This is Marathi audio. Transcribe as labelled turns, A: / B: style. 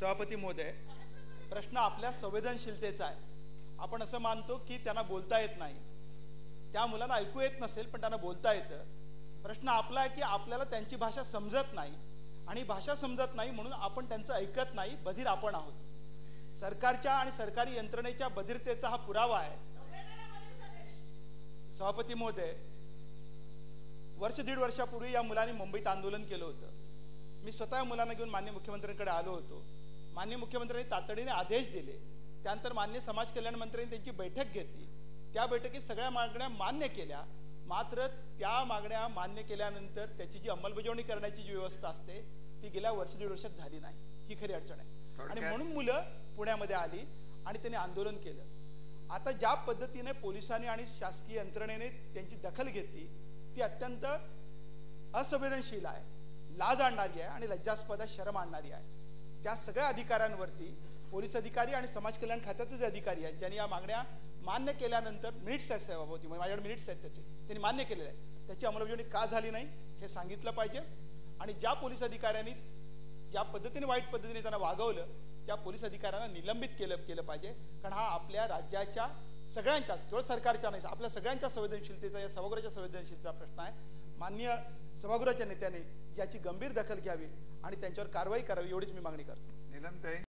A: सभापती महोदय प्रश्न आपल्या संवेदनशीलतेचा आहे. आपण असं मानतो की त्यांना बोलता येत नाही. त्या मुलांना ऐकू येत नसेल पण त्यांना बोलता येतं. प्रश्न आपला आहे की आपल्याला त्यांची भाषा समजत नाही. आणि भाषा समजत नाही म्हणून आपण त्यांचं ऐकत नाही बधीर आपण आहोत. सरकारच्या आणि सरकारी यंत्रणेच्या बधिरतेचा हा पुरावा आहे. सभापती महोदय वर्ष दीड वर्षापूर्वी या मुलांनी मुंबईत आंदोलन केलं होतं. मी स्वतः मुलांना घेऊन मान्य मुख्यमंत्र्यांकडे आलो होतो. मान्य मुख्यमंत्र्यांनी तातडीने आदेश दिले. त्यानंतर मान्य समाज कल्याण मंत्र्यांनी त्यांची बैठक घेतली. त्या बैठकीत सगळ्या मागण्या मान्य केल्या. मात्र त्या मागण्या मान्य केल्यानंतर त्याची जी अंमलबजावणी करण्याची जी व्यवस्था असते ती गेल्या वर्ष दीड वर्षात झाली नाही. ही खरी अडचण आहे. आणि म्हणून मुलं पुण्यामध्ये आली आणि त्यांनी आंदोलन केलं. आता ज्या पद्धतीने पोलिसांनी आणि शासकीय यंत्रणेने त्यांची दखल घेतली ती अत्यंत असंवेदनशील आहे. लाज आणणारी आहे आणि लज्जास्पद शरम आणणारी आहे. त्या सगळ्या अधिकाऱ्यांवरती पोलीस अधिकारी आणि समाज कल्याण खात्याचे जे अधिकारी आहेत ज्यांनी या मागण्या मान्य केल्यानंतर मिनिट्स आहेत साहेबाभोवती म्हणजे माझ्याकडे मिनिट्स आहेत त्याचे त्यांनी मान्य केलेले आहे त्याची अंमलबजावणी का झाली नाही हे सांगितलं पाहिजे. आणि ज्या पोलीस अधिकाऱ्यांनी ज्या पद्धतीने वाईट पद्धतीने त्यांना वागवलं त्या पोलीस अधिकाऱ्यांना निलंबित केलं केलं पाहिजे. कारण हा आपल्या राज्याच्या सगळ्यांच्याच केवळ सरकारच्या नाही आपल्या सगळ्यांच्या संवेदनशीलतेचा या सभागृहाच्या संवेदनशीलतेचा प्रश्न आहे. मान्य सभागृहाच्या नेत्याने याची गंभीर दखल घ्यावी आणि त्यांच्यावर कारवाई करावी एवढीच मी मागणी करतो.
B: नीलमताई